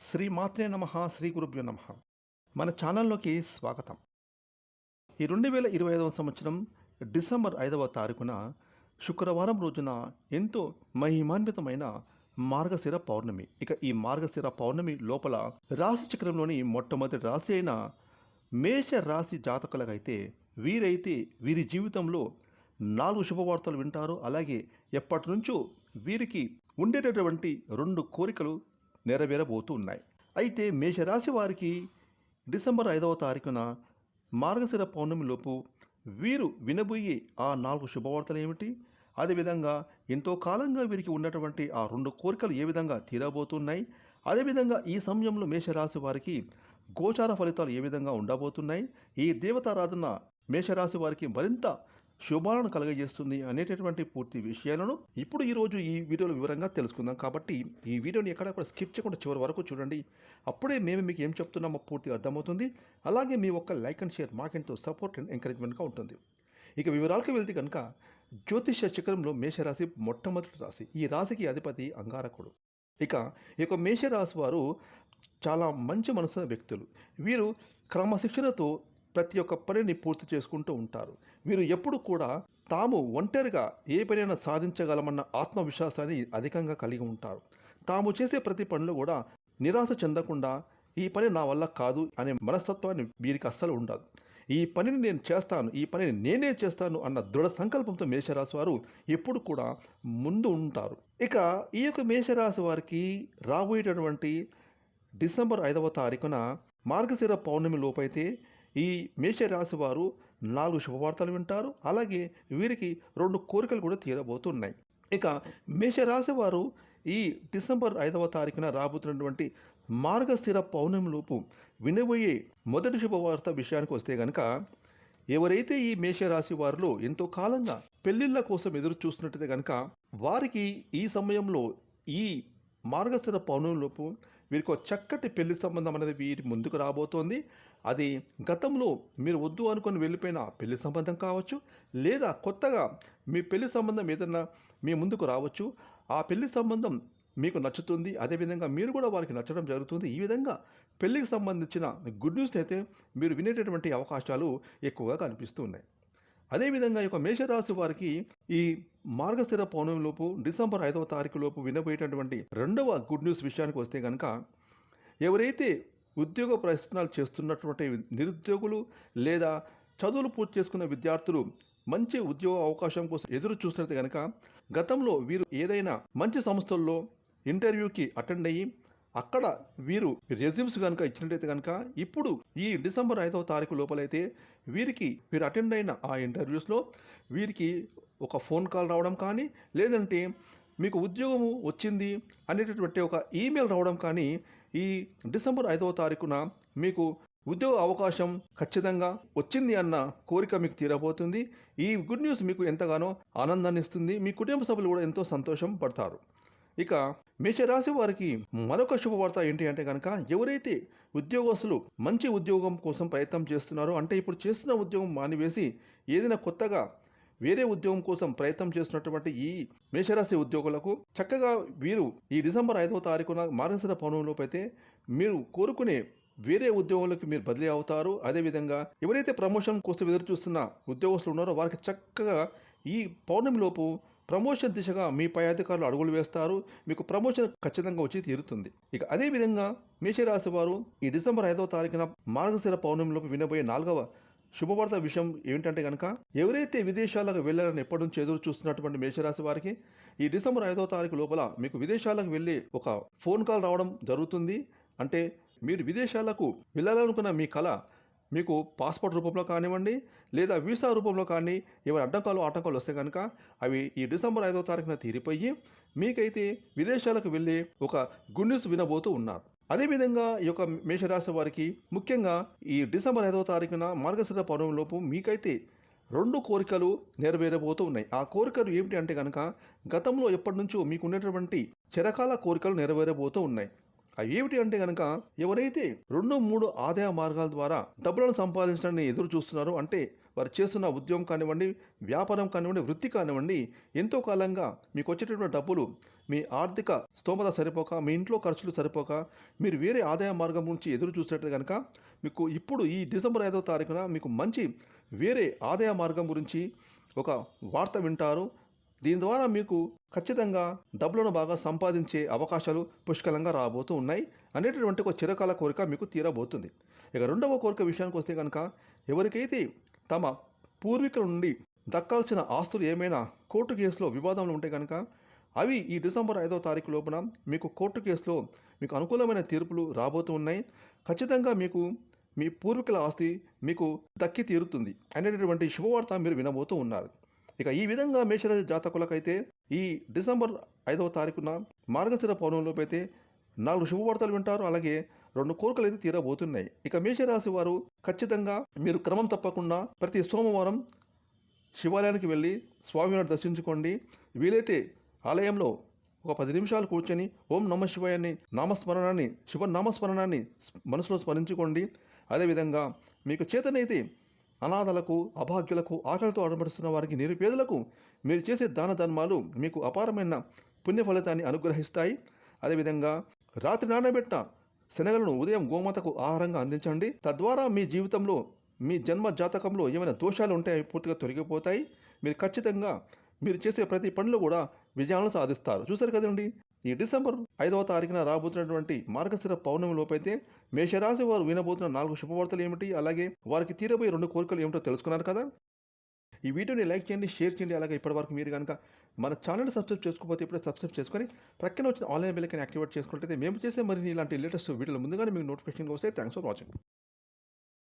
శ్రీ మాత్రే నమ శ్రీ గురుభ్యో నమ. మన ఛానల్లోకి స్వాగతం. ఈ రెండు వేల ఇరవై ఐదవ సంవత్సరం డిసెంబర్ ఐదవ తారీఖున శుక్రవారం రోజున ఎంతో మహిమాన్వితమైన మార్గశిర పౌర్ణమి. ఇక ఈ మార్గశిర పౌర్ణమి లోపల రాశి చక్రంలోని మొట్టమొదటి రాశి అయిన మేష రాశి జాతకులకైతే వీరైతే వీరి జీవితంలో నాలుగు శుభవార్తలు వింటారు. అలాగే ఎప్పటి నుంచో వీరికి ఉండేటటువంటి రెండు కోరికలు నెరవేరబోతూ ఉన్నాయి అయితే మేషరాశి వారికి డిసెంబర్ ఐదవ తారీఖున మార్గశిర పౌర్ణమిలోపు వీరు వినబోయే ఆ నాలుగు శుభవార్తలు ఏమిటి? అదేవిధంగా ఎంతో కాలంగా వీరికి ఉన్నటువంటి ఆ రెండు కోరికలు ఏ విధంగా తీరబోతున్నాయి? అదేవిధంగా ఈ సమయంలో మేషరాశి వారికి గోచార ఫలితాలు ఏ విధంగా ఉండబోతున్నాయి? ఈ దేవతారాధన మేషరాశి వారికి మరింత శుభాలను కలగజేస్తుంది అనేటటువంటి పూర్తి విషయాలను ఇప్పుడు ఈరోజు ఈ వీడియోలో వివరంగా తెలుసుకుందాం. కాబట్టి ఈ వీడియోని ఎక్కడ స్కిప్ చేయకుండా చివరి వరకు చూడండి. అప్పుడే మేము మీకు ఏం చెప్తున్నామో పూర్తిగా అర్థమవుతుంది. అలాగే మీ ఒక్క లైక్ అండ్ షేర్ మాకెంతో సపోర్ట్ అండ్ ఎంకరేజ్మెంట్గా ఉంటుంది. ఇక వివరాలకు వెళ్తే కనుక జ్యోతిష చక్రంలో మేషరాశి మొట్టమొదటి రాశి. ఈ రాశికి అధిపతి అంగారకుడు. ఇక ఈ యొక్క మేషరాశి వారు చాలా మంచి మనసున్న వ్యక్తులు. వీరు క్రమశిక్షణతో ప్రతి ఒక్క పనిని పూర్తి చేసుకుంటూ ఉంటారు. వీరు ఎప్పుడు కూడా తాము ఒంటరిగా ఏ పనైనా సాధించగలమన్న ఆత్మవిశ్వాసాన్ని అధికంగా కలిగి ఉంటారు. తాము చేసే ప్రతి పనులు కూడా నిరాశ చెందకుండా ఈ పని నా వల్ల కాదు అనే మనస్తత్వాన్ని వీరికి అస్సలు ఉండదు. ఈ పనిని నేను చేస్తాను ఈ పనిని నేనే చేస్తాను అన్న దృఢ సంకల్పంతో మేషరాశి వారు ఎప్పుడు కూడా ముందు ఉంటారు. ఇక ఈ యొక్క మేషరాశి వారికి రాబోయేటటువంటి డిసెంబర్ ఐదవ తారీఖున మార్గశిర పౌర్ణమి లోపైతే ఈ మేషరాశి వారు నాలుగు శుభవార్తలు వింటారు. అలాగే వీరికి రెండు కోరికలు కూడా తీరబోతున్నాయి. ఇక మేషరాశి వారు ఈ డిసెంబర్ ఐదవ తారీఖున రాబోతున్నటువంటి మార్గస్థిర పౌర్ణమిలోపు వినబోయే మొదటి శుభవార్త విషయానికి వస్తే గనక ఎవరైతే ఈ మేషరాశి వారిలో ఎంతో కాలంగా పెళ్ళిళ్ళ కోసం ఎదురు చూస్తున్నట్టయితే కనుక వారికి ఈ సమయంలో ఈ మార్గస్థిర పౌర్ణమిలోపు వీరికి చక్కటి పెళ్ళి సంబంధం అనేది వీరి ముందుకు రాబోతోంది. అది గతంలో మీరు వద్దు అనుకొని వెళ్ళిపోయిన పెళ్ళి సంబంధం కావచ్చు లేదా కొత్తగా మీ పెళ్ళి సంబంధం ఏదన్నా మీ ముందుకు రావచ్చు ఆ పెళ్ళి సంబంధం మీకు నచ్చుతుంది అదేవిధంగా మీరు కూడా వారికి నచ్చడం జరుగుతుంది. ఈ విధంగా పెళ్ళికి సంబంధించిన గుడ్ న్యూస్ అయితే మీరు వినేటటువంటి అవకాశాలు ఎక్కువగా కనిపిస్తూ ఉన్నాయి. అదేవిధంగా ఈ యొక్క మేషరాశి వారికి ఈ మార్గస్థిర పౌర్ణమిలోపు డిసెంబర్ ఐదవ తారీఖు లోపు వినబోయేటటువంటి రెండవ గుడ్ న్యూస్ విషయానికి వస్తే కనుక ఎవరైతే ఉద్యోగ ప్రయత్నాలు చేస్తున్నటువంటి నిరుద్యోగులు లేదా చదువులు పూర్తి చేసుకున్న విద్యార్థులు మంచి ఉద్యోగ అవకాశం కోసం ఎదురు చూసినట్టు కనుక గతంలో వీరు ఏదైనా మంచి సంస్థల్లో ఇంటర్వ్యూకి అటెండ్ అయ్యి అక్కడ వీరు రెజ్యూమ్స్ కనుక ఇచ్చినట్టయితే కనుక ఇప్పుడు ఈ డిసెంబర్ ఐదవ తారీఖు లోపలైతే వీరికి వీరు అటెండ్ అయిన ఆ ఇంటర్వ్యూస్లో వీరికి ఒక ఫోన్ కాల్ రావడం కానీ లేదంటే మీకు ఉద్యోగము వచ్చింది అనేటటువంటి ఒక ఈమెయిల్ రావడం కానీ ఈ డిసెంబర్ ఐదవ తారీఖున మీకు ఉద్యోగ అవకాశం ఖచ్చితంగా వచ్చింది అన్న కోరిక మీకు తీరబోతుంది. ఈ గుడ్ న్యూస్ మీకు ఎంతగానో ఆనందాన్ని ఇస్తుంది. మీ కుటుంబ సభ్యులు కూడా ఎంతో సంతోషం పడతారు. ఇక మేషరాశి వారికి మరొక శుభవార్త ఏంటి అంటే కనుక ఎవరైతే ఉద్యోగస్తులు మంచి ఉద్యోగం కోసం ప్రయత్నం చేస్తున్నారో అంటే ఇప్పుడు చేస్తున్న ఉద్యోగం మానివేసి ఏదైనా కొత్తగా వేరే ఉద్యోగం కోసం ప్రయత్నం చేస్తున్నటువంటి ఈ మేషరాశి ఉద్యోగులకు చక్కగా వీరు ఈ డిసెంబర్ ఐదవ తారీఖున మార్గశిర పౌర్ణమిలోపు అయితే మీరు కోరుకునే వేరే ఉద్యోగులకు మీరు బదిలీ అవుతారు. అదేవిధంగా ఎవరైతే ప్రమోషన్ కోసం ఎదురు చూస్తున్న ఉద్యోగస్తులు ఉన్నారో వారికి చక్కగా ఈ పౌర్ణమిలోపు ప్రమోషన్ దిశగా మీ పై అధికారులు అడుగులు వేస్తారు. మీకు ప్రమోషన్ ఖచ్చితంగా వచ్చి తీరుతుంది. ఇక అదేవిధంగా మేషరాశి వారు ఈ డిసెంబర్ ఐదవ తారీఖున మార్గశిర పౌర్ణమిలోపు వినబోయే నాలుగవ శుభవార్త విషయం ఏమిటంటే కనుక ఎవరైతే విదేశాలకు వెళ్ళాలని ఎప్పటి నుంచి ఎదురు చూస్తున్నటువంటి మేషరాశి వారికి ఈ డిసెంబర్ ఐదవ తారీఖు లోపల మీకు విదేశాలకు వెళ్ళి ఒక ఫోన్ కాల్ రావడం జరుగుతుంది. అంటే మీరు విదేశాలకు వెళ్ళాలనుకున్న మీ కళ మీకు పాస్పోర్ట్ రూపంలో కానివ్వండి లేదా వీసా రూపంలో కానీ ఏమైనా అడ్డంకాలు ఆటంకాలు వస్తే కనుక అవి ఈ డిసెంబర్ ఐదవ తారీఖున తీరిపోయి మీకైతే విదేశాలకు వెళ్ళి ఒక గుడ్ న్యూస్ వినబోతూ ఉన్నారు. అదేవిధంగా ఈ యొక్క మేషరాశి వారికి ముఖ్యంగా ఈ డిసెంబర్ ఐదవ తారీఖున మార్గశిర పర్వంలోపు మీకైతే రెండు కోరికలు నెరవేరబోతూ ఉన్నాయి. ఆ కోరికలు ఏమిటి అంటే కనుక గతంలో ఎప్పటి నుంచో మీకు ఉన్నటువంటి చిరకాల కోరికలు నెరవేరబోతూ ఉన్నాయి. అవి ఏమిటి అంటే కనుక ఎవరైతే రెండు మూడు ఆదాయ మార్గాల ద్వారా డబ్బులను సంపాదించడాన్ని ఎదురు చూస్తున్నారో అంటే వారు చేస్తున్న ఉద్యోగం కానివ్వండి వ్యాపారం కానివ్వండి వృత్తి కానివ్వండి ఎంతో కాలంగా మీకు వచ్చేటటువంటి డబ్బులు మీ ఆర్థిక స్తోమత సరిపోక మీ ఇంట్లో ఖర్చులు సరిపోక మీరు వేరే ఆదాయ మార్గం గురించి ఎదురు చూసినట్టు కనుక మీకు ఇప్పుడు ఈ డిసెంబర్ ఐదవ తారీఖున మీకు మంచి వేరే ఆదాయ మార్గం గురించి ఒక వార్త వింటారు. దీని ద్వారా మీకు ఖచ్చితంగా డబ్బులను బాగా సంపాదించే అవకాశాలు పుష్కలంగా రాబోతూ ఉన్నాయి. అనేటటువంటి ఒక చిరకాల కోరిక మీకు తీరబోతుంది. ఇక రెండవ కోరిక విషయానికి వస్తే కనుక ఎవరికైతే తమ పూర్వీకుల నుండి దక్కాల్సిన ఆస్తులు ఏమైనా కోర్టు కేసులో వివాదంలో ఉంటే కనుక అవి ఈ డిసెంబర్ ఐదో తారీఖు లోపున మీకు కోర్టు కేసులో మీకు అనుకూలమైన తీర్పులు రాబోతూ ఉన్నాయి. ఖచ్చితంగా మీకు మీ పూర్వీకుల ఆస్తి మీకు దక్కి తీరుతుంది అనేటటువంటి శుభవార్త మీరు వినబోతూ ఉన్నారు. ఇక ఈ విధంగా మేషరాశి జాతకులకైతే ఈ డిసెంబర్ ఐదవ తారీఖున మార్గశిర పౌర్ణమిలోపు అయితే నాలుగు శుభవార్తలు వింటారు. అలాగే రెండు కోరికలు అయితే తీరబోతున్నాయి. ఇక మేషరాశి వారు ఖచ్చితంగా మీరు క్రమం తప్పకుండా ప్రతి సోమవారం శివాలయానికి వెళ్ళి స్వామివారిని దర్శించుకోండి. వీలైతే ఆలయంలో ఒక పది నిమిషాలు కూర్చొని ఓం నమ శివాయాన్ని నామస్మరణాన్ని శివ నామస్మరణాన్ని మనసులో స్మరించుకోండి. అదేవిధంగా మీకు చేతనైతే అనాథలకు అభాగ్యులకు ఆకలితో అడబడుతున్న వారికి నిరుపేదలకు మీరు చేసే దాన ధర్మాలు మీకు అపారమైన పుణ్య ఫలితాన్ని అనుగ్రహిస్తాయి. అదేవిధంగా రాత్రి నానబెట్టిన శనగలను ఉదయం గోమాతకు ఆహారంగా అందించండి. తద్వారా మీ జీవితంలో మీ జన్మ జాతకంలో ఏమైనా దోషాలు ఉంటే అవి పూర్తిగా తొలగిపోతాయి. మీరు ఖచ్చితంగా మీరు చేసే ప్రతి పనిలో కూడా విజయాలను సాధిస్తారు. చూసారు కదండి? ఈ డిసెంబర్ ఐదవ తారీఖున రాబోతున్నటువంటి మార్గశిర పౌర్ణమి లోపైతే మేషరాశి వారు వినబోతున్న నాలుగు శుభవార్తలు ఏమిటి? అలాగే వారికి తీరబోయే రెండు కోరికలు ఏమిటో తెలుసుకున్నారు కదా? ఈ వీడియోని లైక్ చేయండి షేర్ చేయండి. అలాగే ఇప్పటివరకు మీరు కనుక మన ఛానల్ సబ్స్క్రైబ్ చేసుకోకపోతే ఇప్పుడే సబ్స్క్రైబ్ చేసుకొని ప్రక్కన వచ్చిన ఆన్లైన్ బిల్లని యాక్టివేట్ చేసుకుంటే మేము చేసే మరిన్ని ఇలాంటి లేటెస్ట్ వీడియోలు ముందుగానే మీకు నోటిఫికేషన్ వస్తే థ్యాంక్స్ ఫర్ వాచింగ్.